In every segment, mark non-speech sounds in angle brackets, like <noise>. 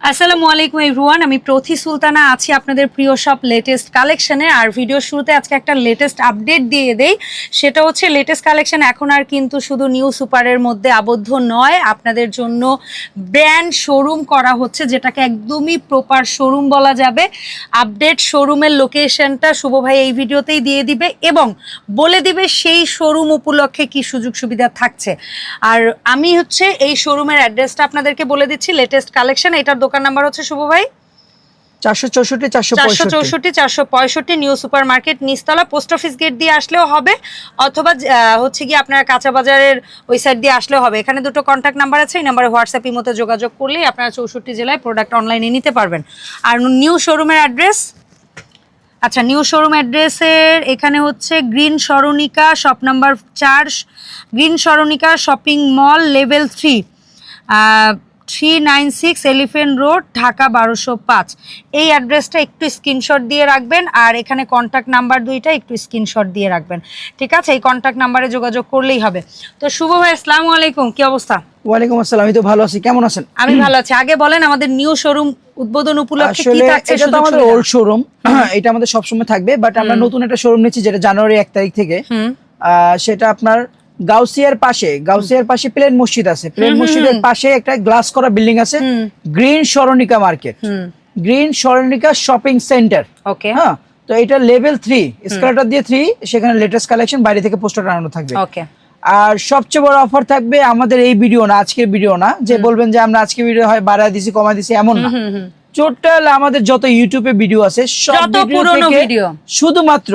আসসালামু আলাইকুম এভরিওয়ান আমি প্রথি সুলতানা, আছি আপনাদের প্রিয় সব লেটেস্ট কালেকশনে আর ভিডিও শুরুতে আজকে একটা লেটেস্ট আপডেট দিয়ে দেই। সেটা হচ্ছে লেটেস্ট কালেকশন এখন আর কিন্তু শুধু নিউ সুপারের মধ্যে আবদ্ধ নয়। আপনাদের জন্য ব্র্যান্ড শোরুম করা হচ্ছে, যেটাকে একদমই প্রপার শোরুম বলা যাবে। আপডেট শোরুমের লোকেশনটা শুভ ভাই এই ভিডিওতেই দিয়ে দিবে এবং বলে দিবে সেই শোরুম উপলক্ষে কি সুযোগ সুবিধা থাকছে। আর আমি হচ্ছে এই শোরুমের অ্যাড্রেসটা আপনাদেরকে বলে দিচ্ছি লেটেস্ট কালেকশন এটার দোকান নাম্বার হচ্ছে শুভ ভাই? চারশো চৌষট্টি চারশো চৌষট্টি চারশো পঁয়ষট্টি নিউ সুপার মার্কেট নিচতলা পোস্ট অফিস গেট দিয়ে আসলেও হবে অথবা হচ্ছে কি আপনার কাঁচা বাজারের ওই সাইড দিয়ে আসলেও হবে। এখানে দুটো কন্ট্যাক্ট নাম্বার আছে এই নাম্বারে হোয়াটসঅ্যাপ ইমোতে যোগাযোগ করলেই আপনারা চৌষট্টি জেলায় প্রোডাক্ট অনলাইনে নিতে পারবেন। আর নিউ শোরুমের অ্যাড্রেস আচ্ছা নিউ শোরুম অ্যাড্রেসের এখানে হচ্ছে গ্রিন সরণিকা শপ নাম্বার চার green Saranika shopping mall level three three nine six elephant road Dhaka বারোশো পাঁচ। এই অ্যাড্রেসটা একটু স্ক্রিনশট দিয়ে রাখবেন আর এখানে কন্ট্যাক্ট নাম্বার দুইটা একটু স্ক্রিনশট দিয়ে রাখবেন। ঠিক আছে? এই কন্ট্যাক্ট নাম্বারে যোগাযোগ করলেই হবে। তো শুভ ভাই আসসালামু আলাইকুম। কি অবস্থা? ওয়ালাইকুম আসসালাম। আমি তো ভালো আছি। কেমন আছেন? আমি ভালো আছি। আগে বলেন আমাদের নিউ শোরুম উদ্বোধন উপলক্ষে কি থাকছে? এটা তো আমাদের ওল্ড শোরুম <clears throat> এটা আমাদের সবসময় থাকবে বাট আমরা নতুন একটা শোরুম নিচ্ছি যেটা জানুয়ারি এক তারিখ থেকে। সেটা আপনার গাউসিয়ার পাশে গাউসিয়ার পাশে প্লেন মসজিদ আছে। প্লেন মসজিদের পাশে একটা গ্লাস করা বিল্ডিং আছে। Green Saranika market. Green Saranika shopping centre. Okay. হ্যাঁ তো এটা লেভেল থ্রি স্কেলেটার দিয়ে থ্রি সেখানে লেটেস্ট কালেকশন বাইরে থেকে পোস্টার আনানো থাকবে। ওকে। আর সবচেয়ে বড় অফার থাকবে আমাদের এই ভিডিও না আজকের ভিডিও না যে বলবেন যে আমরা আজকে ভিডিও হয় বাড়া দিছি কমা দিছি এমন না। টোটাল আমাদের যত ইউটিউবে ভিডিও আছে সব ভিডিও থেকে ভিডিও। শুধুমাত্র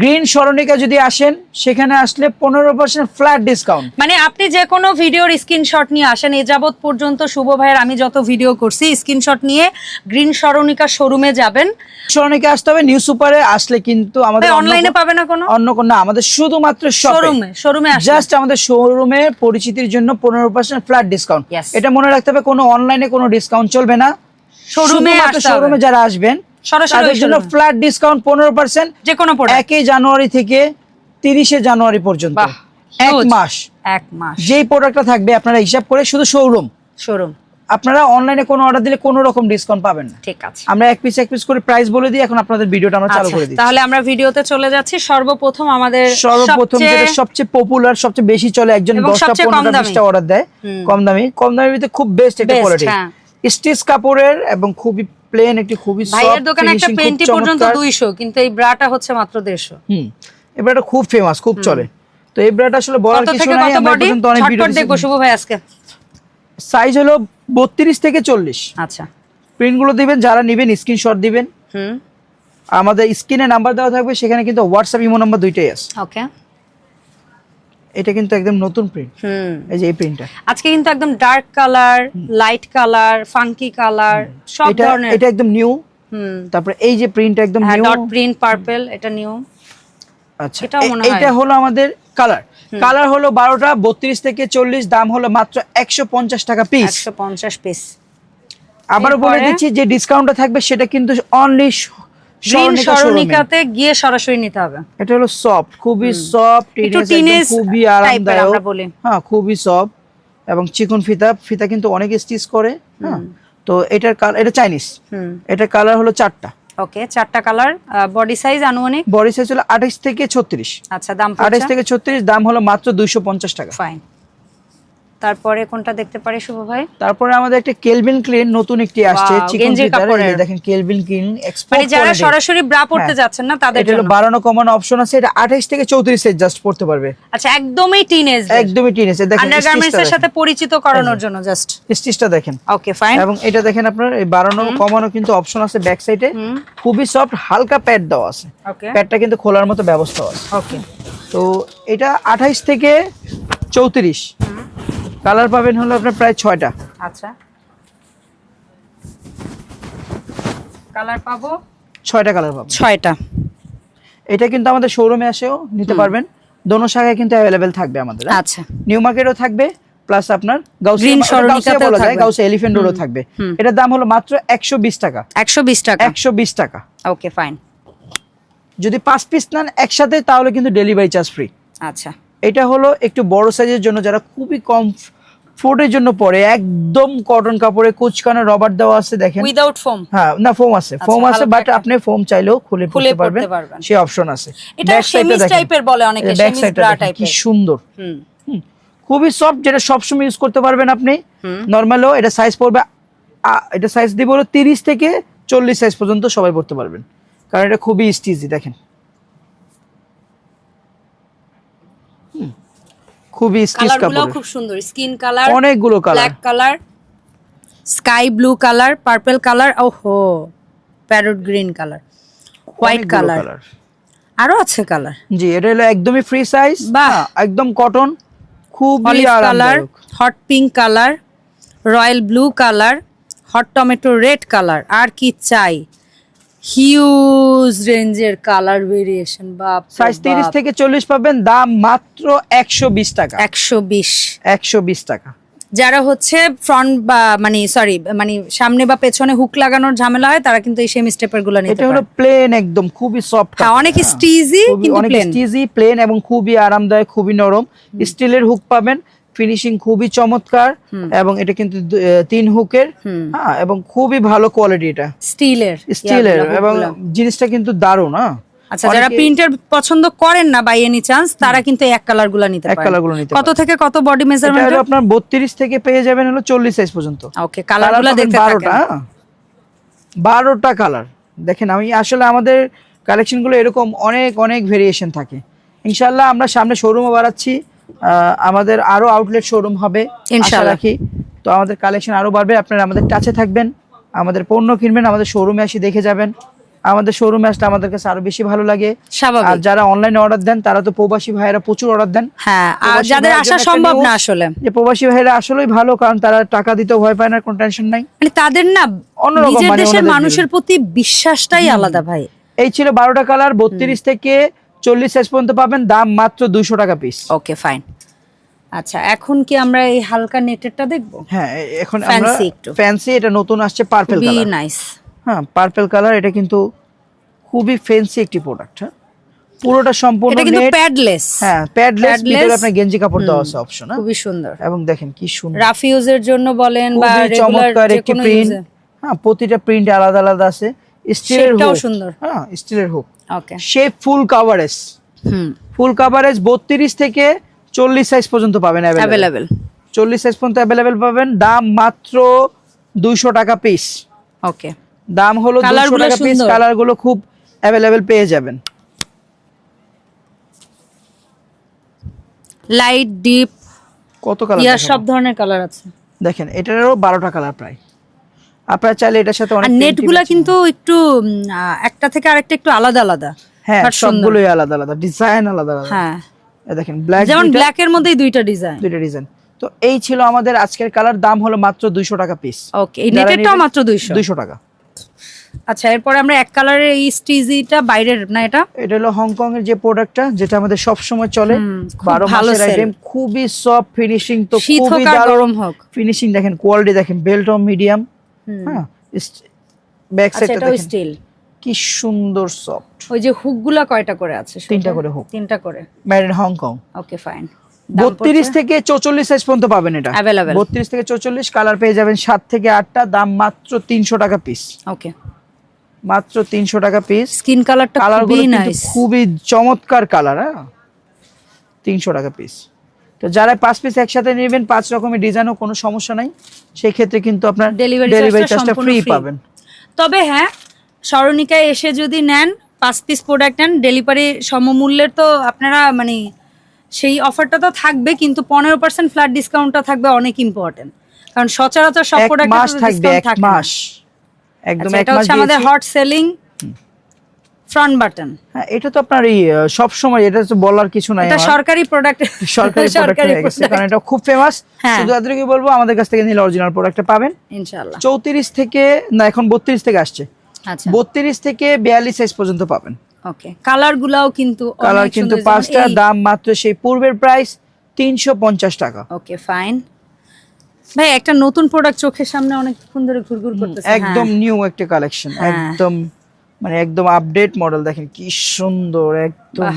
গ্রিন সরণিকা যদি আসেন সেখানে আসলে পনেরো পার্সেন্ট ফ্ল্যাট ডিসকাউন্ট মানে আপনি যে কোনো ভিডিওর স্ক্রিনশট নিয়ে আসেন এ যাবৎ পর্যন্ত শুভ ভাইয়ের আমি যত ভিডিও করছি স্ক্রিনশট নিয়ে গ্রিন সরণিকা শোরুমে যাবেন। সরণিকা আসতে হবে নিউ সুপারে আসলে কিন্তু আমাদের অনলাইনে পাবে না কোনো? অন্য কোন না আমাদের শুধুমাত্র শোরুমে শোরুমে আসলে। জাস্ট আমাদের শোরুমে পরিচিতির জন্য পনেরো পার্সেন্ট ফ্ল্যাট ডিসকাউন্ট এটা মনে রাখতে হবে কোনো অনলাইনে কোনো ডিসকাউন্ট চলবে না। শোরুমে। শোরুমে যারা আসবেন তাদের জন্য ফ্ল্যাট ডিসকাউন্ট পনেরো পার্সেন্ট যে কোনো একই জানুয়ারি থেকে তিরিশে জানুয়ারি পর্যন্ত। এক মাস। এক মাস। যেই প্রোডাক্টটা থাকবে আপনারা হিসাব করে শুধু শোরুম শোরুম আপনারা অনলাইনে কোনো অর্ডার দিলে কোনো রকম ডিসকাউন্ট পাবেন না। ঠিক আছে। আমরা এক পিস এক পিস করে প্রাইস বলে দিই এখন আপনাদের ভিডিওটা আমরা চালু আচ্ছা, করে দিই তাহলে আমরা ভিডিওতে চলে যাচ্ছি। সর্বপ্রথম আমাদের সর্বপ্রথম সবচেয়ে- যেটা সবচেয়ে পপুলার সবচেয়ে বেশি চলে একজন এবং দশটা সবচেয়ে কম পনেরোটা দামি। বিশটা অর্ডার দেয়। কম দামি কম দামের ভিতরে খুব বেস্ট একটা Best, কোয়ালিটি হ্যাঁ। স্টিচ কাপড়ের এবং খুবই প্লেন একটি খুবই ভাইয়ের দোকানে একটা পেন্টি পর্যন্ত চমৎকার। দুইশো কিন্তু এই ব্রাটা হচ্ছে মাত্র দেড়শো। হুম এবার এটা খুব ফেমাস খুব চলে। তো এই ব্রাটা আসলে বলার কিছু নাই আমরা পর্যন্ত অনেক ভিডিও দেখব শুভ ভাই আজকে। সাইজ হলো বত্রিশ থেকে চল্লিশ। আচ্ছা। প্রিন্টগুলো দিবেন যারা নিবেন স্ক্রিনশট দিবেন। হুম। আমাদের স্ক্রিনে নাম্বার দেওয়া থাকবে সেখানে কিন্তু হোয়াটসঅ্যাপ ইমো নাম্বার দুইটাই আছে। ওকে এটা কিন্তু একদম নতুন প্রিন্ট এই যে এই প্রিন্টটা আজকে কিন্তু একদম dark colour light colour funky colour সব ধরনের। এটা একদম নিউ তারপরে এই যে প্রিন্ট একদম নিউ ডট প্রিন্ট পার্পল এটা নিউ আচ্ছা এটা। হলো আমাদের কালার কালার হলো বারোটা বত্রিশ থেকে চল্লিশ দাম হলো মাত্র একশো পঞ্চাশ টাকা পিস একশো পঞ্চাশ পিস আবারও বলে? দিচ্ছি যে ডিসকাউন্টটা থাকবে সেটা কিন্তু অনলি গ্রিন সরণিকাতে গিয়ে সরাসরি নিতে হবে। এটা হলো সফট খুবই সফট একটু খুবই আরামদায়ক আমরা বলি। হ্যাঁ খুবই সফট এবং চিকন ফিতা ফিতা কিন্তু অনেক স্টিচ করে হ্যাঁ। তো এটার কালার এটা চাইনিজ হুম। এটার কালার হলো চারটা। ওকে চারটা কালার বডি সাইজ আনুমানিক? বডি সাইজ হলো আঠাইশ থেকে ছত্রিশ। আচ্ছা দাম আঠাইশ থেকে ছত্রিশ দাম হলো মাত্র দুইশো পঞ্চাশ টাকা। ফাইন তারপরে কোনটা দেখতে পারি শুভ ভাই? তারপরে আমাদের একটা কেলভিন ক্লিন নতুন একটি আসছে চিকন কাপড়ের। দেখেন কেলভিন ক্লিন মানে যারা সরাসরি ব্রা পড়তে হ্যাঁ। যাচ্ছেন না তাদের এটা হলো জন্য। বাড়ানো কমানো অপশন আছে এটা আঠাইশ থেকে চৌত্রিশ সাইজ জাস্ট পড়তে পারবে। আচ্ছা একদমই টিনেজ একদমই টিন আছে দেখেন আন্ডারগার্মেন্টস এর সাথে পরিচিত করানোর জন্য জাস্ট স্টিচটা দেখেন। ওকে ফাইন এবং এটা দেখেন আপনার এই বাড়ানো কমানো কিন্তু অপশন আছে ব্যাক সাইডে খুবই সফট হালকা প্যাড দেওয়া আছে। ওকে প্যাডটা কিন্তু খোলার মতো ব্যবস্থা আছে। ওকে তো এটা আঠাইশ থেকে চৌত্রিশ। কালার পাবেন হলো আপনার প্রায় ছয়টা। আচ্ছা। কালার পাবো? ছয়টা কালার ছয়টা। এটা কিন্তু আমাদের শোরুমে এসেও নিতে পারবেন। দোনো শাখায় কিন্তু অ্যাভেলেবেল থাকবে আমাদের? আচ্ছা। নিউ মার্কেটও থাকবে প্লাস আপনার গাউসিয়া এলিফেন্ট রোডও থাকবে। এটার দাম হলো মাত্র একশো বিশ টাকা। একশো বিশ টাকা। একশো বিশ টাকা। ওকে ফাইন যদি পাঁচ পিস নেন একসাথে তাহলে কিন্তু ডেলিভারি চার্জ ফ্রি আচ্ছা। এটা হলো একটু বড় সাইজের জন্য যারা খুবই কম ফোর্টের জন্য পরে একদম কটন কাপড়ে কুচকানো রবার দেওয়া আছে দেখেন। উইদাউট ফোম হ্যাঁ না ফোম আছে। আচ্ছা, ফোম আছে বাট আপনি ফোম চাইলেও খুলে খুলে পারবেন। সেই অপশন আছে। এটা সেমিস টাইপের বলে অনেকে সেমিস ব্রা কি সুন্দর। হুম। খুবই সফট যেটা সবসময় ইউজ করতে পারবেন আপনি। নর্মালও এটা সাইজ পড়বে এটা সাইজ দিব হলো তিরিশ থেকে চল্লিশ সাইজ পর্যন্ত সবাই পড়তে পারবেন। কারণ এটা খুবই স্টিজি দেখেন। খুবই স্টিচ কালারগুলো কাপড় খুব সুন্দর। স্কিন কালার অনেকগুলো colour black colour sky blue colour purple colour ওহো parrot green colour white colour আরও আছে কালার জি এটা হলো একদমই ফ্রি সাইজ বাহ। একদম কটন খুবই colour hot pink colour royal blue colour hot tomato red colour আর কি চাই? হিউজ রেঞ্জের কালার ভেরিয়েশন বাপ। সাইজ তিরিশ থেকে চল্লিশ পাবেন দাম মাত্র একশো বিশ টাকা। একশো বিশ। একশো বিশ টাকা। যারা হচ্ছে ফ্রন্ট বা মানে সরি মানে সামনে বা পেছনে হুক লাগানোর ঝামেলা হয় তারা কিন্তু এই সেমি স্টেপেরগুলো নিতে এটা হলো প্লেন একদম খুবই সফট হ্যাঁ অনেক স্টিজি কিন্তু অনেক স্টিজি প্লেন এবং খুবই আরামদায়ক খুবই নরম। স্টিলের হুক পাবেন ফিনিশিং খুবই চমৎকার এবং এটা কিন্তু তিন হুকের। হ্যাঁ এবং খুবই ভালো কোয়ালিটি এটা। স্টিলের স্টিলের এবং জিনিসটা কিন্তু দারুণ হ্যাঁ। আচ্ছা যারা প্রিন্টার পছন্দ করেন না বাই এনি চান্স তারা কিন্তু এক কালারগুলো নিতে এক কালারগুলো নিতে কত থেকে কত বডি এটা মেজারমেন্ট হলো আপনার বত্রিশ থেকে পেয়ে যাবেন হলো চল্লিশ সাইজ পর্যন্ত। ওকে কালারগুলো দেখতে বারোটা থাকেন। হ্যাঁ। বারোটা কালার দেখেন আমি আসলে আমাদের কালেকশনগুলো এরকম অনেক অনেক ভেরিয়েশন থাকে। ইনশাল্লাহ আমরা সামনে শোরুমও বাড়াচ্ছি। আমাদের আরও আউটলেট শোরুম হবে রাখি। তো আমাদের কালেকশন আরও বাড়বে আপনারা আমাদের কাছে থাকবেন আমাদের পণ্য কিনবেন আমাদের শোরুমে এসে দেখে যাবেন। আমাদের শোরুমে আসলে আমাদের কাছে আরও বেশি ভালো লাগে। আর যারা অনলাইনে অর্ডার দেন তারা তো প্রবাসী ভাইয়েরা প্রচুর অর্ডার দেন। হ্যাঁ আর যাদের আসা সম্ভব না আসলে। যে প্রবাসী ভাইয়েরা আসলেই ভালো কারণ তারা টাকা দিতেও ভয় পায় না কোনো টেনশন নাই। মানে তাদের না অন্যরকম নিজের মানে দেশের মানুষের প্রতি বিশ্বাসটাই আলাদা ভাই। এই ছিল বারোটা কালার বত্রিশ থেকে চল্লিশ সাইজ পর্যন্ত পাবেন দাম মাত্র দুইশো টাকা পিস ওকে ফাইন আচ্ছা এখন কি আমরা এই হালকা নেটেরটা দেখব? হ্যাঁ এখন আমরা ফ্যান্সি এটা নতুন আসছে পার্পল কালার নাইস হ্যাঁ পার্পল কালার এটা কিন্তু খুবই ফ্যান্সি একটি প্রোডাক্ট হ্যাঁ। পুরোটা সম্পূর্ণ এটা কিন্তু প্যাডলেস হ্যাঁ প্যাডলেস ভিতরে আপনার গেঞ্জি কাপড় দেওয়া আছে অপশন খুবই সুন্দর। এবং দেখেন কি সুন্দর। রাফ ইউজের জন্য বলেন বা রেগুলার চমৎকার যে একটি কোনো প্রিন্ট হ্যাঁ প্রতিটা প্রিন্ট আলাদা আলাদা আছে। স্টিলের হুক সুন্দর। হ্যাঁ স্টিলের hook okay shape full coverage হুম। ফুল কাভারেজ বত্রিশ থেকে চল্লিশ সাইজ পর্যন্ত পাবেন অ্যাভেলেবেল চল্লিশ সাইজ পর্যন্ত অ্যাভেলেবেল পাবেন। দাম মাত্র দুইশো টাকা পিস ওকে দাম হলো Colour দুইশো গুলো টাকা পিস কালারগুলো খুব অ্যাভেলেবেল পেয়ে যাবেন। লাইট ডিপ কত কালার ইয়ার সব ধরনের কালার আছে। দেখেন এটারও বারোটা কালার প্রায়। আপনারা চাইলে এটার সাথে অনেক নেটগুলা কিন্তু একটু একটা থেকে আরেকটা একটু আলাদা আলাদা। হ্যাঁ সবগুলোই আলাদা আলাদা। ডিজাইন আলাদা আলাদা। হ্যাঁ। দেখেন ব্ল্যাক যেমন ব্ল্যাক এর মধ্যেই দুইটা ডিজাইন দুইটা ডিজাইন তো এই ছিল আমাদের আজকের কালার দাম হলো মাত্র দুইশো টাকা পিস ওকে এই নেটেরটাও মাত্র দুইশো। দুইশো টাকা। আচ্ছা এরপরে আমরা এক কালারের এই স্টিজিটা বাইরের না এটা? এটা হলো হংকং এর যে প্রোডাক্টটা যেটা আমাদের সব সময় চলে। হুম, খুব বারো ভালো মাসের আইটেম খুবই সফট ফিনিশিং তো খুবই দারুণ গরম হোক। ফিনিশিং দেখেন কোয়ালিটি দেখেন বেল্ট অফ মিডিয়াম। হ্যাঁ ব্যাক সাইডটা স্টিল কি সুন্দর সফট ওই যে হুকগুলা কয়টা করে আছে তিনটা করে hook। তিনটা করে। Made in Hong Kong okay fine বত্রিশ থেকে চৌচল্লিশ সাইজ পর্যন্ত পাবেন এটা। Available। বত্রিশ থেকে চৌচল্লিশ কালার পেয়ে যাবেন সাত থেকে আটটা দাম মাত্র তিনশো টাকা পিস ওকে মাত্র তিনশো টাকা পিস স্কিন কালারটা কালার খুবই চমৎকার কালার হ্যাঁ। তিনশো টাকা পিস তো যারা পাঁচ পিস একসাথে নেবেন পাঁচ রকমের ডিজাইনও কোনো সমস্যা নাই। সেই ক্ষেত্রে কিন্তু আপনার ডেলিভারি চার্জটা ফ্রি পাবেন। তবে হ্যাঁ স্মরণিকায় এসে যদি নেন পাঁচ পিস প্রোডাক্ট নেন ডেলিভারি সমমূল্যের তো আপনারা মানে সেই অফারটা তো থাকবে কিন্তু পনেরো পার্সেন্ট ফ্ল্যাট ডিসকাউন্টটা থাকবে অনেক ইম্পর্টেন্ট কারণ সচরাচর সব প্রোডাক্ট থাকবে এক মাস। একদম আচ্ছা, এক এটা মাস হচ্ছে আমাদের হট সেলিং ফ্রন্ট বাটন হ্যাঁ এটা তো আপনার এই সব সময় এটা তো বলার কিছু নাই এটা সরকারি প্রোডাক্ট সরকারি প্রোডাক্ট কারণ এটা খুব ফেমাস হ্যাঁ। শুধু এতটুকু বলব আমাদের কাছ থেকে নিলে অরিজিনাল প্রোডাক্টটা পাবেন। ইনশাআল্লাহ। চৌত্রিশ থেকে না এখন বত্রিশ থেকে আসছে। আচ্ছা। বত্রিশ থেকে বিয়াল্লিশ সাইজ পর্যন্ত পাবেন। ওকে কালার গুলাও কিন্তু কালার কিন্তু পাঁচটা দাম মাত্র সেই পূর্বের প্রাইস তিনশো পঞ্চাশ টাকা। ওকে ফাইন ভাই একটা নতুন প্রোডাক্ট চোখের সামনে অনেকক্ষণ ধরে ঘুরঘুর করতেছে একদম নিউ একটা কালেকশন হ্যাঁ। একদম মানে একদম আপডেট মডেল দেখেন কি সুন্দর একদম।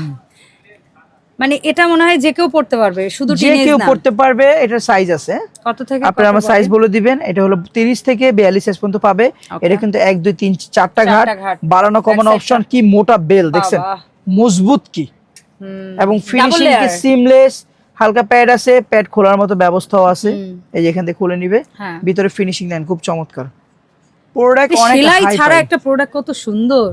মানে এটা মনে হয় যে কেউ পড়তে পারবে শুধু যে কেউ পড়তে পারবে এটার সাইজ আছে। কত থেকে আপনারা আমার সাইজ বলে দিবেন এটা হলো তিরিশ থেকে বিয়াল্লিশ সাইজ পর্যন্ত পাবে। এটা কিন্তু এক দুই তিন চারটা ঘাট চারটা ঘাট। বাড়ানো কমানো অপশন কি মোটা বেল দেখছেন? মজবুত কি? এবং ফিনিশিং কি সিমলেস হালকা প্যাড আছে প্যাড খোলার মতো ব্যবস্থাও আছে। এই যে এখান থেকে খুলে নিবে। হ্যাঁ। ভিতরে ফিনিশিং দেন খুব চমৎকার। প্রোডাক্ট অনেক সেলাই ছাড়া একটা প্রোডাক্ট কত সুন্দর।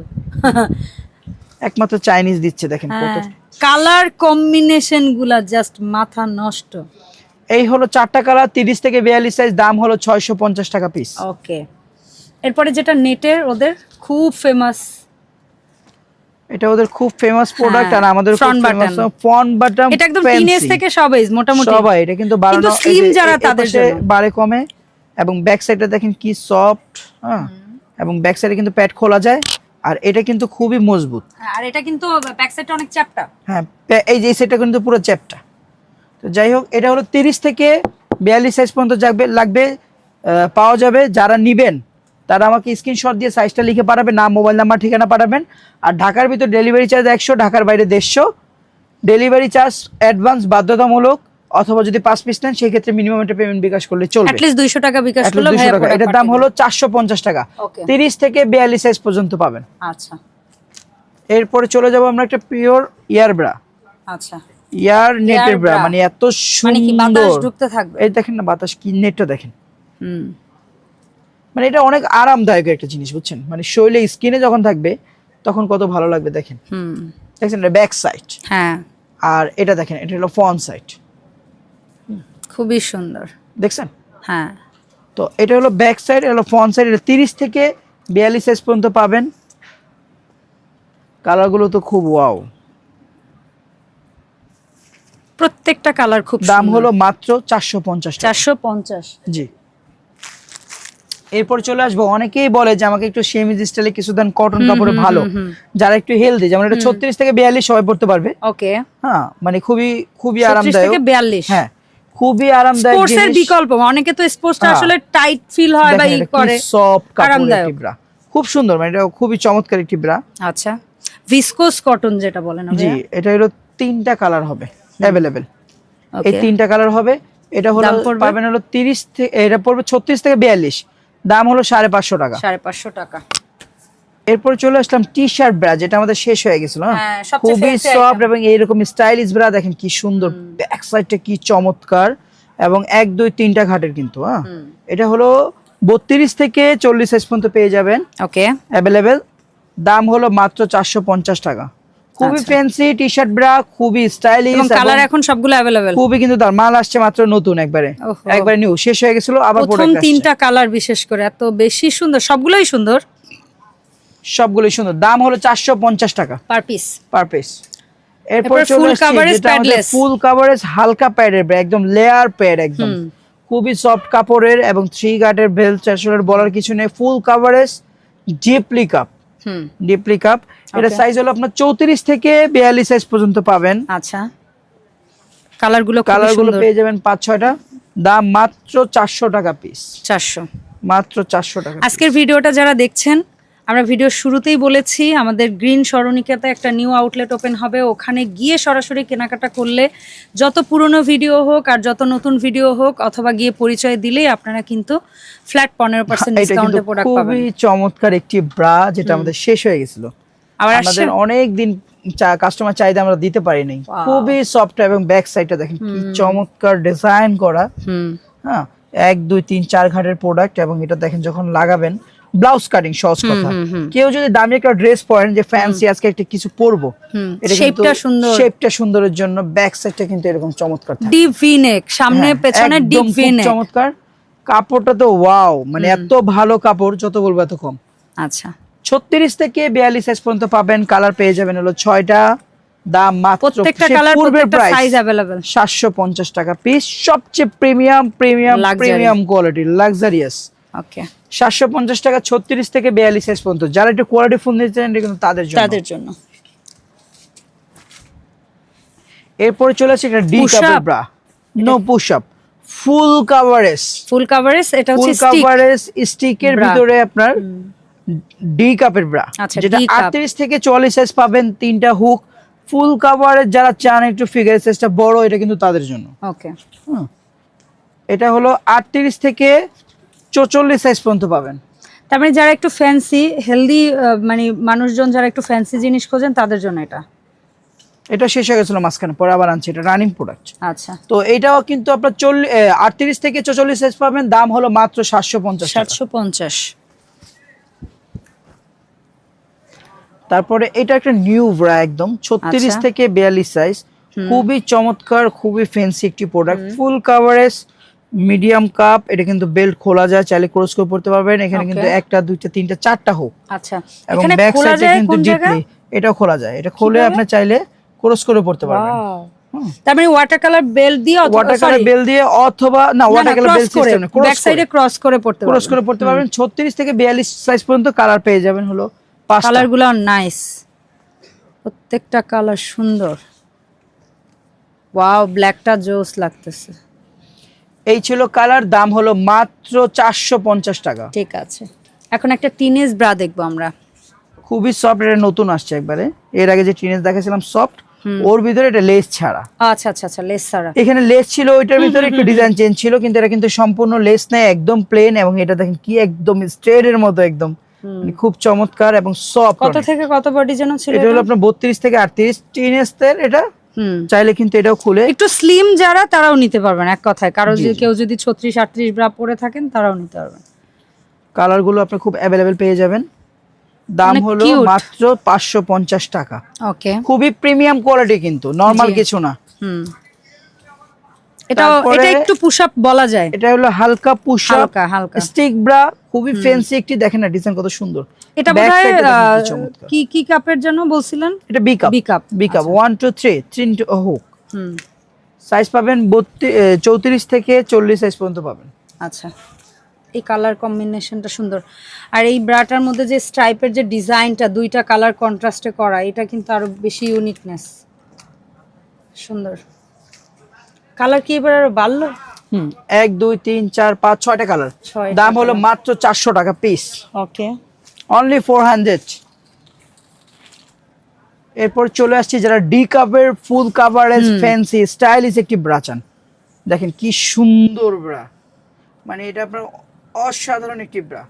একমাত্র চাইনিজ দিচ্ছে দেখেন কত। হ্যাঁ কালার কম্বিনেশনগুলা জাস্ট মাথা নষ্ট। এই হলো চারটা কালার তিরিশ থেকে বিয়াল্লিশ সাইজ দাম হলো ছয়শো পঞ্চাশ টাকা পিস ওকে এরপরে যেটা নেটের ওদের খুব ফেমাস এটা ওদের খুব ফেমাস প্রোডাক্ট হ্যাঁ, আর আমাদের front button। ফন বাটন এটা একদম থেকে সবাই মোটামুটি। সবাই এটা কিন্তু বাড়ানো কিন্তু এই যারা এ- এ তাদের জন্য। বাড়ে কমে। এবং ব্যাক সাইডটা দেখেন কি সফট হ্যাঁ? এবং ব্যাক সাইডে কিন্তু প্যাড খোলা যায় আর এটা কিন্তু খুবই মজবুত। হ্যাঁ, আর এটা কিন্তু ব্যাক সাইডটা অনেক চ্যাপটা। হ্যাঁ এই যে সাইডটা কিন্তু পুরো চ্যাপটা। তো যাই হোক এটা হলো তিরিশ থেকে বিয়াল্লিশ সাইজ পর্যন্ত যাবে লাগবে পাওয়া যাবে। যারা নিবেন তারা আমাকে স্ক্রিনশট দিয়ে সাইজটা লিখে পাঠাবেন নাম মোবাইল নাম্বার ঠিকানা পাঠাবেন। আর ঢাকার ভিতর ডেলিভারি চার্জ একশো ঢাকার বাইরে দেড়শো। ডেলিভারি চার্জ অ্যাডভান্স বাধ্যতামূলক। অথবা যদি পাঁচ পিস নেন সেই ক্ষেত্রে মিনিমাম একটা পেমেন্ট বিকাশ করলে চলবে। অ্যাটলিস্ট 200 টাকা বিকাশ করলে 200 টাকা। এটার দাম হলো চারশো পঞ্চাশ টাকা। ওকে তিরিশ থেকে বিয়াল্লিশ সাইজ পর্যন্ত পাবেন। আচ্ছা। এরপরে চলে যাব আমরা একটা পিওর ইয়ার ব্রা আচ্ছা। ইয়ার নেটের ব্রা মানে এত মানে কি বাতাস সুন্দর। ঢুকতে থাকবে? এই দেখেন না বাতাস কি নেটটা দেখেন। হুম। মানে এটা অনেক আরামদায়ক একটা জিনিস বুঝছেন? মানে স্কিনে যখন থাকবে তখন কত ভালো লাগবে দেখেন। হুম। দেখছেন এটা ব্যাক সাইড হ্যাঁ। আর এটা দেখেন এটা হলো ফ্রন্ট সাইড খুবই সুন্দর। দেখছেন? হ্যাঁ। তো এটা হলো ব্যাক সাইড এটা হলো ফ্রন্ট সাইড এটা তিরিশ থেকে বিয়াল্লিশ সাইজ পর্যন্ত পাবেন। কালারগুলো তো খুব ওয়াও প্রত্যেকটা কালার খুব দাম হলো মাত্র চারশো পঞ্চাশ চারশো পঞ্চাশ। জি। এরপর চলে আসব। অনেকেই বলে যে আমাকে একটু সেমিজ স্টাইলে কিছু দেন কটন কাপড়ে ভালো। যারা একটু হেলদি যেমন এটা ছত্রিশ থেকে বিয়াল্লিশ সবাই পড়তে পারবে। ওকে হ্যাঁ মানে খুবই খুবই আরামদায়ক থেকে বিয়াল্লিশ। হ্যাঁ। খুবই আরামদায়ক স্পোর্টস এর বিকল্প। অনেকে তো স্পোর্টসটা হ্যাঁ। আসলে টাইট ফিল হয় বা ই করে। সফট আরামদায়ক। bra। খুব সুন্দর মানে এটা খুবই চমৎকার একটি ব্রা আচ্ছা। ভিসকোস কটন যেটা বলে না জি এটা হলো তিনটা কালার হবে অ্যাভেলেবেল এই তিনটা কালার হবে এটা হলো পাবেন হলো তিরিশ থেকে এটা পড়বে ছত্রিশ থেকে বিয়াল্লিশ। দাম হলো সাড়ে পাঁচশো টাকা। সাড়ে পাঁচশো টাকা। এরপর চলে আসলাম টি শার্ট ব্রা যেটা আমাদের শেষ হয়ে গেছিল হ্যাঁ? খুবই সফট এবং এইরকম স্টাইলিশ ব্রা দেখেন কি সুন্দর ব্যাক সাইডটা কি চমৎকার এবং এক দুই তিনটা ঘাটের কিন্তু হ্যাঁ? এটা হলো বত্রিশ থেকে চল্লিশ সাইজ পর্যন্ত পেয়ে যাবেন। ওকে। অ্যাভেলেবেল দাম হলো মাত্র চারশো পঞ্চাশ টাকা। খুবই। ফ্যান্সি টি শার্ট ব্রা খুবই স্টাইলিশ কালার এখন সবগুলো অ্যাভেলেবেল খুবই কিন্তু তার মাল আসছে মাত্র নতুন একবারে। একবারে নিউ শেষ হয়ে গেছিল আবার প্রথম তিনটা কালার বিশেষ করে এত বেশি সুন্দর সবগুলোই সুন্দর। সবগুলোই সুন্দর। দাম হলো চারশো পঞ্চাশ টাকা। পার পিস পার পিস এরপর যেটা আমাদের paddless। ফুল কভারেজ হালকা প্যাডের একদম লেয়ার প্যাড একদম। খুবই সফট কাপড়ের এবং থ্রি গার্ডের বেল্ট চারশোর বলার কিছু নেই ফুল কভারেজ ডিপলি কাপ হুম। ডিপলি কাপ এটা সাইজ হলো আপনার চৌত্রিশ থেকে বিয়াল্লিশ সাইজ পর্যন্ত পাবেন। আচ্ছা। কালারগুলো কালার কালারগুলো গুলো পেয়ে যাবেন পাঁচ ছয়টা। দাম মাত্র চারশো টাকা পিস চারশো। মাত্র চারশো টাকা আজকের ভিডিওটা যারা দেখছেন আমরা ভিডিওর শুরুতেই বলেছি আমাদের গ্রিন সরণিকাতে একটা নিউ আউটলেট ওপেন হবে। ওখানে গিয়ে সরাসরি কেনাকাটা করলে যত পুরনো ভিডিও হোক আর যত নতুন ভিডিও হোক অথবা গিয়ে পরিচয় দিলেই আপনারা কিন্তু ফ্ল্যাট পনেরো পার্সেন্ট এটা কিন্তু ডিসকাউন্টে প্রোডাক্ট পাবেন। খুবই চমৎকার একটি ব্রা যেটা আমাদের শেষ হয়ে গেছিল। আবার আমাদের অনেক দিন কাস্টমার চাহিদা আমরা দিতে পারিনি। খুবই সফট এবং ব্যাক সাইডটা দেখেন কি চমৎকার ডিজাইন করা। হ্যাঁ এক দুই তিন চার ঘাটের প্রোডাক্ট এবং এটা দেখেন যখন লাগাবেন ব্লাউজ কাটিং সহজ কথা। কেউ যদি দামি একটা ড্রেস পরেন যে ফ্যান্সি আজকে একটা কিছু পরবো শেপটা সুন্দর। শেপটা সুন্দরের জন্য ব্যাক সাইডটা কিন্তু এরকম চমৎকার ডিপ ভি নেক সামনে হ্যাঁ, পেছনে ডিপ ভি নেক চমৎকার। কাপড়টা তো ওয়াও মানে এত ভালো কাপড় যত বলব এত কম। আচ্ছা। ছত্রিশ থেকে বিয়াল্লিশ সাইজ পর্যন্ত পাবেন কালার পেয়ে যাবেন হলো ছয়টা দাম মাত্র প্রত্যেকটা কালার পূর্বের প্রাইস সাতশো পঞ্চাশ টাকা পিস সবচেয়ে premium premium premium quality luxurious okay. সাতশো পঞ্চাশ টাকা ছত্রিশ থেকে বিয়াল্লিশ সাইজ পর্যন্ত। যারা একটু কোয়ালিটি ফোন দিতে চান কিন্তু তাদের জন্য। তাদের জন্য। এরপরে চলে আসছে একটা D bra no push up full coverage full coverage এটা হচ্ছে কাভারেজ স্টিকের ভিতরে আপনার ডি কাপের ব্রা যেটা D cup। আটত্রিশ থেকে চুয়াল্লিশ সাইজ পাবেন তিনটা হুক ফুল কাভারের যারা চান একটু ফিগার সাইজটা বড় এটা কিন্তু তাদের জন্য। ওকে। এটা হলো আটত্রিশ থেকে চৌচল্লিশ সাইজ পর্যন্ত পাবেন। তার মানে যারা একটু ফ্যান্সি হেলদি মানে মানুষজন যারা একটু ফ্যান্সি জিনিস খোঁজেন তাদের জন্য এটা। এটা শেষ হয়ে গেছিল মাঝখানে পরে আবার আনছি এটা রানিং প্রোডাক্ট আচ্ছা। তো এটাও কিন্তু আপনার চল্লিশ আটত্রিশ থেকে চৌচল্লিশ সাইজ পাবেন দাম হলো মাত্র সাতশো পঞ্চাশ সাতশো পঞ্চাশ। তারপরে এটা একটা নিউ ব্রা একদম ছত্রিশ আচ্ছা। থেকে বিয়াল্লিশ সাইজ খুবই চমৎকার খুবই ফ্যান্সি একটি product full coverage medium cup এটা কিন্তু বেল্ট খোলা যায় চাইলে ক্রস করে পড়তে পারবেন। এখানে কিন্তু একটা দুইটা তিনটা চারটা হোক। আচ্ছা এবং ব্যাক খোলা সাইডে যায় কিন্তু ডিপলি এটাও খোলা যায়। এটা খুলে আপনি চাইলে ক্রস করে পড়তে পারবেন তার মানে ওয়াটার কালার বেল দিয়ে ওয়াটার কালার বেল দিয়ে অথবা না water colour bell system back সাইডে ক্রস করে। পড়তে ক্রস করে পড়তে পারবেন। ছত্রিশ থেকে বিয়াল্লিশ সাইজ পর্যন্ত কালার পেয়ে যাবেন হলো পাঁচটা। কালারগুলো নাইস প্রত্যেকটা কালার সুন্দর। ওয়াও ব্ল্যাকটা জোস লাগতেছে। এই ছিল কালার দাম হলো মাত্র চারশো পঞ্চাশ টাকা। ঠিক আছে। এখন একটা টিনেজ ব্রা দেখব আমরা। খুবই সফট এটা নতুন আসছে একবারে। এর আগে যে টিনেজ দেখেছিলাম সফট ওর ভিতরে এটা লেস ছাড়া। আচ্ছা আচ্ছা আচ্ছা লেস ছাড়া। এখানে লেস ছিল ওইটার ভিতরে একটু ডিজাইন চেঞ্জ ছিল কিন্তু এটা কিন্তু সম্পূর্ণ লেস নেই একদম প্লেন এবং এটা দেখেন কি একদম স্ট্রেট এর মতো একদম। মানে খুব চমৎকার এবং সফট কত থেকে কত বডি যেন ছিল এটা হলো আপনার বত্রিশ থেকে আটত্রিশ টিনেজদের এটা চাইলে কিন্তু এটাও খুলে। একটু স্লিম যারা তারাও নিতে পারবেন এক কথায়। কারও কেউ যদি ছত্রিশ আটত্রিশ ব্রা পরে থাকেন তারাও নিতে পারবেন। কালারগুলো আপনি খুব অ্যাভেলেবেল পেয়ে যাবেন। দাম অনেক হলো মাত্র পাঁচশো পঞ্চাশ টাকা। ওকে খুবই প্রিমিয়াম কোয়ালিটি কিন্তু নর্মাল কিছু না। হুম। এটা এটা একটু পুশ আপ বলা যায়। এটা হলো হালকা পুশ হালকা হালকা। স্টিক ব্রা খুবই ফ্যান্সি একটি দেখেন না ডিজাইন কত সুন্দর। এটা বোধহয় কি কি কাপের জন্য বলছিলেন? এটা B cup B cup B cup one two হোক হুম। সাইজ পাবেন বত্রিশ চৌত্রিশ থেকে চল্লিশ সাইজ পর্যন্ত পাবেন। আচ্ছা। এই কালার কম্বিনেশনটা সুন্দর। আর এই ব্রাটার মধ্যে যে স্ট্রাইপের যে ডিজাইনটা দুইটা কালার কন্ট্রাস্টে করা এটা কিন্তু আরও বেশি ইউনিকনেস সুন্দর। কালার কি এবার আরও বাড়লো? হুম। এক দুই তিন চার পাঁচ ছয়টা কালার দাম হলো মাত্র চারশো টাকা piece okay only four hundred এরপর চলে আসছি যারা ডি কাপের ফুল কাভারেজ ফ্যান্সি স্টাইলিশ একটি ব্রা চান। দেখেন কি সুন্দর ব্রা মানে এটা আপনার অসাধারণ একটি ব্রা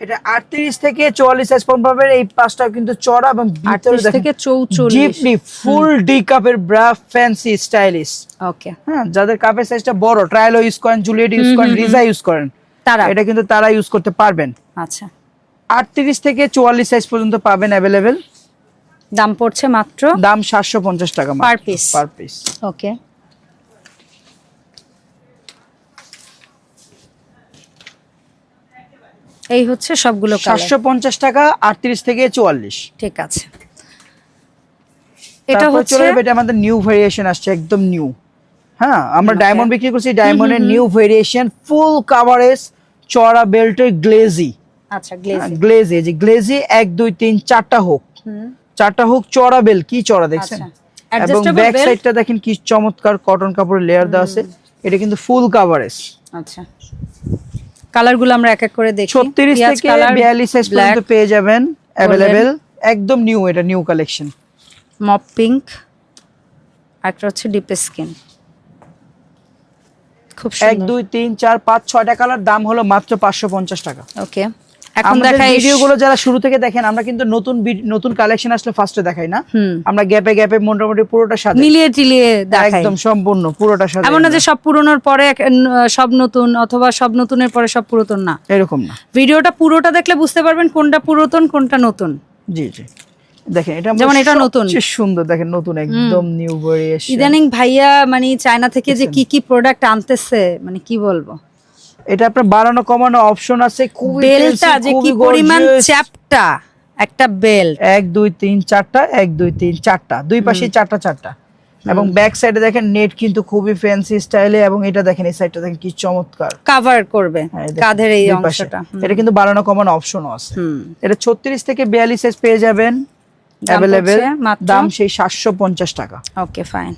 এটা আটত্রিশ থেকে চুয়াল্লিশ সাইজ পর্যন্ত পাবেন। এই পাঁচটাও কিন্তু চড়া এবং ভিতরে থেকে চৌচল্লিশ। ডিপলি ফুল ডি কাপের ব্রা ফ্যান্সি স্টাইলিশ ওকে হ্যাঁ যাদের কাপের সাইজটা বড় ট্রায়ালও ইউজ করেন জুলিয়েট ইউজ করেন রিজা ইউজ করেন তারা। এটা কিন্তু তারা ইউজ করতে পারবেন। আচ্ছা। আটত্রিশ থেকে চুয়াল্লিশ সাইজ পর্যন্ত পাবেন অ্যাভেলেবেল দাম পড়ছে মাত্র দাম সাতশো পঞ্চাশ টাকা Per piece। Per piece okay এই হচ্ছে সবগুলো সাতশো পঞ্চাশ টাকা আটত্রিশ থেকে চুয়াল্লিশ। ঠিক আছে। এটা হচ্ছে এটা আমাদের নিউ ভেরিয়েশন আসছে একদম নিউ হ্যাঁ আমরা ডায়মন্ড বিক্রি করছি ডায়মন্ডের নিউ ভেরিয়েশন ফুল কাভারেজ চড়া বেল্টের গ্লেজি আচ্ছা গ্লেজ গ্লেজি যে গ্লেজি এক দুই তিন চারটা হোক চারটা হোক চড়া বেল কি চড়া দেখছেন? আচ্ছা। এবং ব্যাক? সাইডটা দেখেন কি চমৎকার কটন কাপড়ের লেয়ার দেওয়া আছে। এটা কিন্তু ফুল কাভারেজ আচ্ছা। কালারগুলো আমরা এক এক করে দেখি। ছত্রিশ পেঁয়াজ থেকে কালার বিয়াল্লিশ সাইজ পর্যন্ত পেয়ে যাবেন अवेलेबल একদম নিউ এটা নিউ কালেকশন মপ পিঙ্ক একটা হচ্ছে ডিপ স্কিন খুব সুন্দর। 1 2 3 4 5 6টা কালার দাম হলো মাত্র পাঁচশো পঞ্চাশ টাকা। ওকে এখন আমাদের দেখাই ভিডিওগুলো যারা শুরু থেকে দেখেন আমরা কিন্তু নতুন নতুন কালেকশন আসলে ফার্স্টে দেখাই না? আমরা গ্যাপে গ্যাপে মোটামুটি পুরোটা সাথে মিলিয়ে টিলিয়ে দেখাই। একদম সম্পূর্ণ পুরোটা সাথে এমন না যে সব পুরনোর পরে সব নতুন অথবা সব নতুনের পরে সব পুরাতন না। এরকম না। ভিডিওটা পুরোটা দেখলে বুঝতে পারবেন কোনটা পুরাতন কোনটা নতুন। জি জি। দেখেন এটা যেমন এটা নতুন। নতুন সুন্দর। দেখেন নতুন একদম নিউ ভেরিয়েশন ইদানিং ভাইয়া মানে চায়না থেকে যে কি কি প্রোডাক্ট আনতেছে মানে কি বলব? এটা আপনার বাড়ানো কমানো অপশন আছে। খুবই বেলটা যে কি পরিমাণ চ্যাপটা একটা বেল্ট। এক দুই তিন চারটা এক দুই তিন চারটা। দুই পাশে চারটা চারটা। এবং ব্যাক সাইডে দেখেন নেট কিন্তু খুবই ফ্যান্সি স্টাইলে এবং এটা দেখেন এই সাইডটা দেখেন কি চমৎকার। কভার করবে হ্যাঁ, কাঁধের এই অংশটা। এটা কিন্তু বাড়ানো কমানো অপশনও আছে। এটা ছত্রিশ থেকে বিয়াল্লিশ সাইজ পেয়ে যাবেন। অ্যাভেলেবেল? দাম সেই সাতশো পঞ্চাশ টাকা। ওকে ফাইন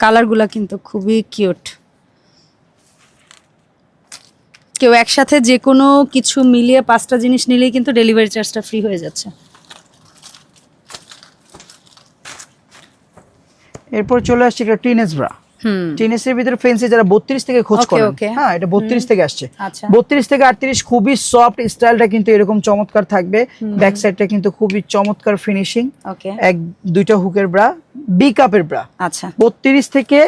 কালারগুলো কিন্তু খুবই কিউট কেউ একসাথে যে কোনো কিছু মিলিয়ে পাঁচটা জিনিস নিলেই কিন্তু ডেলিভারি চার্জটা ফ্রি হয়ে যাচ্ছে। এরপর চলে আসছে একটা টিনেজ ব্রা হুম। টিনেসের ভিতরে ফেন্সি যারা বত্রিশ থেকে খোঁজ করেন হ্যাঁ এটা বত্রিশ থেকে আসছে। আচ্ছা। বত্রিশ থেকে আটত্রিশ খুবই সফট স্টাইলটা কিন্তু এরকম চমৎকার থাকবে। ব্যাক সাইডটা কিন্তু খুবই চমৎকার ফিনিশিং ওকে এক দুইটা হুকের ব্রা বি কাপের ব্রা আচ্ছা। বত্রিশ থেকে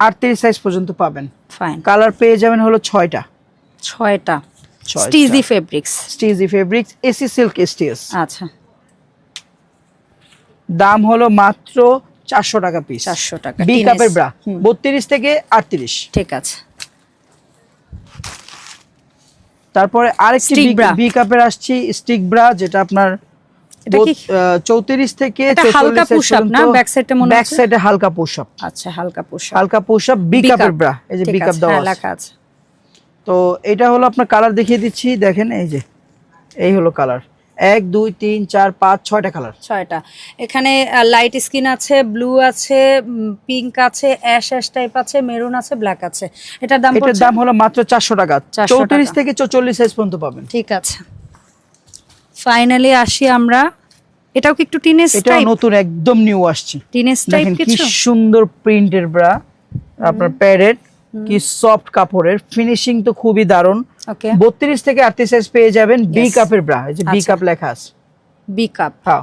আটত্রিশ সাইজ পর্যন্ত পাবেন। ফাইন কালার পেয়ে যাবেন হলো ছয়টা। ছয়টা। স্টিজি ফেব্রিক্স স্টিজি ফেব্রিক্স এসি সিল্ক এসটিএস আচ্ছা। দাম হলো মাত্র চারশো টাকা পিস 400 টাকা, বি কাপের ব্রা। বত্রিশ থেকে আটত্রিশ। ঠিক আছে। তারপরে আরেকটি বি কাপের আসছি স্টিক ব্রা যেটা আপনার চৌত্রিশ থেকে হালকা না? Back side মনে ব্যাক? সাইডে হালকা পোশাক আচ্ছা হালকা পোশাক হালকা পোশাক বি কাপের ব্রা এই যে বি কাপ দেওয়া হ্যাঁ, আছে। তো এটা হলো আপনার কালার দেখিয়ে দিচ্ছি দেখেন এই যে এই হলো কালার এক দুই তিন চার পাঁচ ছয়টা কালার ছয়টা। এখানে লাইট স্কিন আছে ব্লু আছে পিঙ্ক আছে অ্যাশ অ্যাশ টাইপ আছে মেরুন আছে ব্ল্যাক আছে। এটার দাম এটার দাম হলো মাত্র চারশো টাকা। 400 চৌত্রিশ থেকে চল্লিশ সাইজ পর্যন্ত পাবেন। ঠিক আছে। ফাইনালি আসি আমরা। এটাও কি একটু টিনেজ এটা নতুন একদম নিউ আসছে। টিনেজ টাইপ কি কিছু? সুন্দর প্রিন্টের ব্রা আপনার প্যারেড কি সফট কাপড়ের। ফিনিশিং তো খুবই দারুণ ওকে বত্রিশ থেকে আটত্রিশ সাইজ পেয়ে যাবেন বি কাপের ব্রা এই যে বি আচ্ছা। কাপ লেখা আছে। বি কাপ হ্যাঁ।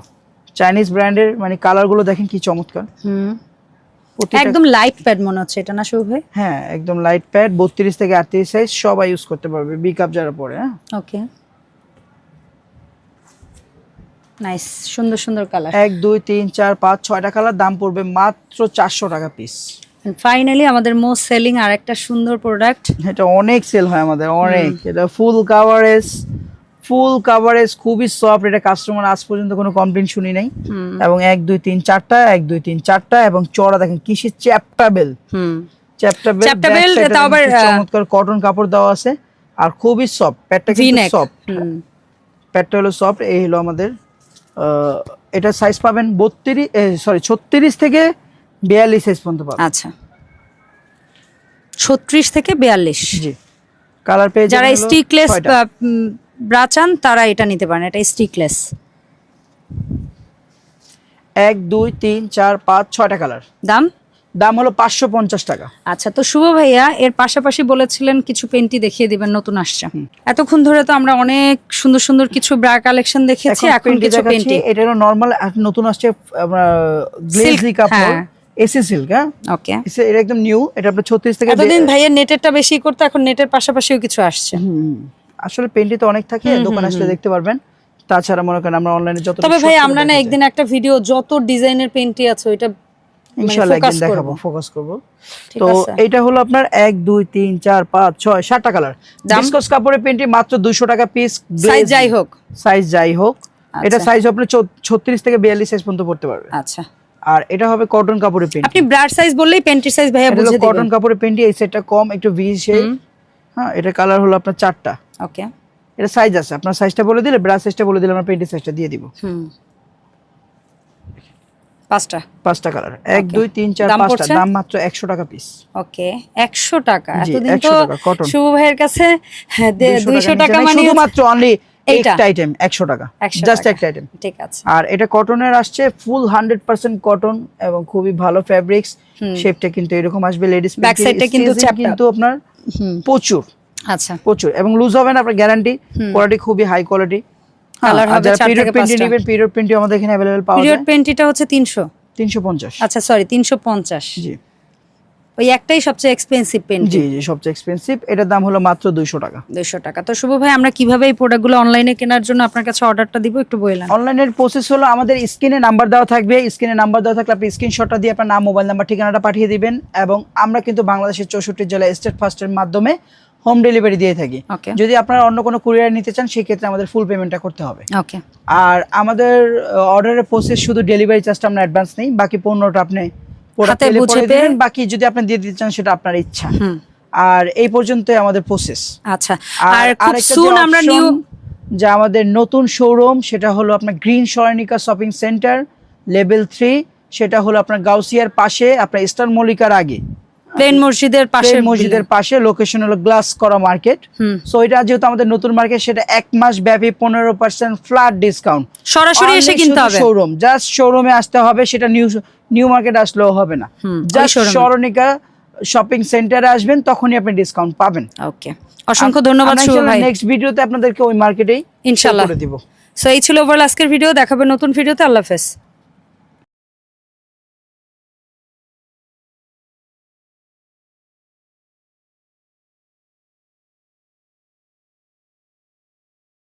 চাইনিজ ব্র্যান্ডের মানে কালারগুলো দেখেন কি চমৎকার। হুম। একদম লাইট প্যাড মনে হচ্ছে এটা না শুভ হ্যাঁ একদম লাইট প্যাড বত্রিশ থেকে আটত্রিশ সাইজ সবাই ইউজ করতে পারবে। বি কাপ যারা পরে হ্যাঁ। ওকে নাইস সুন্দর সুন্দর কালার এক দুই তিন চার পাঁচ ছয়টা কালার দাম পড়বে মাত্র চারশো টাকা পিস ফাইনালি আমাদের মোস্ট সেলিং আর একটা সুন্দর প্রোডাক্ট এটা অনেক সেল হয় আমাদের অনেক। এটা ফুল কাভারেজ ফুল কাভারেজ খুবই সফট এটা কাস্টমার আজ পর্যন্ত কোনো কমপ্লেন শুনি নাই। এবং এক দুই তিন চারটা এক দুই তিন চারটা এবং চড়া দেখেন কিসের চ্যাপটা বেল হুম চ্যাপটা বেল চ্যাপ্টা তাও আবার, চমৎকার কটন কাপড় দেওয়া আছে। আর খুবই সফট প্যাডটা কিন্তু সফট প্যাডটা হলো সফট এই হলো আমাদের এটা সাইজ পাবেন বত্রিশ সরি ছত্রিশ থেকে বিয়াল্লিশ সাইজ পর্যন্ত পাবেন আচ্ছা। ছত্রিশ থেকে বিয়াল্লিশ। জি। কালার পেয়ে যারা স্টিকলেস। ব্রা চান তারা এটা নিতে পারেন। এটা স্টিকলেস এক দুই তিন চার পাঁচ ছয়টা কালার দাম? দাম হলো পাঁচশো পঞ্চাশ টাকা। আচ্ছা তো শুভ ভাইয়া এর পাশাপাশি বলেছিলেন কিছু পেন্টি দেখিয়ে দিবেন নতুন আসছে। এতক্ষণ ধরে তো আমরা অনেক সুন্দর সুন্দর কিছু ব্রা কালেকশন দেখেছি এখন কিছু পেন্টি। এটা নর্মাল নতুন আসছে গ্লেজি কাপড় হ্যাঁ। এসি সিল্ক হ্যাঁ? ওকে। এটা একদম নিউ এটা আপনার ছত্রিশ থেকে এতদিন ভাইয়ের নেটেরটা বেশি করতো এখন নেটের পাশাপাশিও কিছু আসছে। আসলে পেন্টি তো অনেক থাকে দোকানে আসলে দেখতে পারবেন। তাছাড়া মনে করেন আমরা অনলাইনে যত তবে ভাই আমরা না একদিন একটা ভিডিও যত ডিজাইনের পেন্টি আছে ওইটা ইনশাআল্লাহ focus একদিন দেখাবো ফোকাস করব। তো এটা হলো আপনার এক দুই তিন চার পাঁচ ছয় সাতটা কালার দাম? ডিসকস কাপড়ের পেন্টি মাত্র দুশো টাকা পিস সাইজ যাই হোক। সাইজ যাই হোক। এটা আচ্ছা। সাইজ আপনার ছত্রিশ থেকে বিয়াল্লিশ সাইজ পর্যন্ত পড়তে পারবে আচ্ছা। আর এটা হবে কটন কাপড়ের পেন্টি। আপনি ব্রার সাইজ বললেই পেন্টির সাইজ ভাইয়া এটা হলো কটন কাপড়ের পেন্টি এই সেটটা কম একটু ভি শেপ হ্যাঁ এটা কালার হলো আপনার চারটা। ওকে। এটা সাইজ আছে আপনার সাইজটা বলে দিলে ব্রা সাইজটা বলে দিলে আমরা পেন্টি সাইজটা দিয়ে দিব। হুম। পাঁচটা। পাঁচটা কালার এক দুই তিন চার পাঁচটা? দাম মাত্র একশো টাকা পিস ওকে একশো টাকা। এতদিন তো শুভ ভাইয়ের কাছে দুইশো টাকা মানে শুধুমাত্র অনলি। একটা আইটেম একশো টাকা জাস্ট একটা আইটেম ঠিক আছে। আর এটা কটনের আসছে ফুল হান্ড্রেড পার্সেন্ট কটন এবং খুবই ভালো ফ্যাব্রিক্স শেপটা কিন্তু এরকম আসবে লেডিস Back side টা কিন্তু chapter। কিন্তু আপনার প্রচুর। আচ্ছা। প্রচুর। এবং লুজ হবে না আপনার গ্যারান্টি কোয়ালিটি খুবই হাই কোয়ালিটি Colour হবে চার পিরিয়ড থেকে পাঁচটা। নেবেন পিরিয়ড প্রিন্টি আমাদের এখানে অ্যাভেলেবল পাওয়া পিরিয়ড যায়। পেন্টিটা হচ্ছে তিনশো। তিনশো পঞ্চাশ। আচ্ছা সরি তিনশো পঞ্চাশ। জি। ওই একটাই সবচেয়ে এক্সপেন্সিভ পেন্টি জি জি সবচেয়ে এক্সপেন্সিভ এটার দাম হলো মাত্র দুইশো টাকা। দুইশো টাকা। তো শুভ ভাই আমরা কীভাবে এই প্রোডাক্টগুলো অনলাইনে কেনার জন্য আপনার কাছে অর্ডারটা দিব একটু বললেন অনলাইনের প্রসেস হলো আমাদের স্ক্রিনে নাম্বার দেওয়া থাকবে। স্ক্রিনে নাম্বার দেওয়া থাকলে আপনি স্ক্রিনশটটা দিয়ে আপনার নাম মোবাইল নাম্বার ঠিকানাটা পাঠিয়ে দিবেন এবং আমরা কিন্তু বাংলাদেশের চৌষট্টি জেলায় স্টেট ফার্স্টের মাধ্যমে হোম ডেলিভারি দিয়ে থাকি। ওকে যদি আপনারা অন্য কোনো কুরিয়ার নিতে চান সেই ক্ষেত্রে আমাদের ফুল পেমেন্টটা করতে হবে। ওকে আর আমাদের অর্ডারের প্রসেস শুধু ডেলিভারি চার্জটা আমরা অ্যাডভান্স নেই বাকি পণ্যটা আপনি হাতে বুঝে পেয়ে- বাকি যদি আপনি দিয়ে দিতে চান সেটা আপনার ইচ্ছা। আর এই পর্যন্তই আমাদের প্রসেস আচ্ছা আর খুব আরেকটা সুন আমরা নিউ যে আমাদের নতুন শোরুম সেটা হলো আপনার green Saranika shopping centre level three সেটা হলো আপনার গাউসিয়ার পাশে আপনার স্টার মল্লিকার আগে। প্লেন মসজিদের পাশে মসজিদের পাশে লোকেশন হলো গ্লাস করা মার্কেট সো এটা যেহেতু আমাদের নতুন মার্কেট সেটা এক মাস ব্যাপী পনেরো পার্সেন্ট ফ্ল্যাট ডিসকাউন্ট সরাসরি এসে কিনতে হবে? শোরুম জাস্ট শোরুমে আসতে হবে সেটা নিউ নিউ মার্কেট আসলেও হবে না। জাস্ট স্মরণিকা শপিং সেন্টারে আসবেন তখনই আপনি ডিসকাউন্ট পাবেন। ওকে অসংখ্য ধন্যবাদ শুভ ভাই। নেক্সট ভিডিওতে আপনাদেরকে ওই মার্কেটেই ইনশাল্লাহ দিব। সো এই ছিল ওভারঅল আজকের ভিডিও দেখাবে নতুন ভিডিওতে আল্লাহ হাফেজ।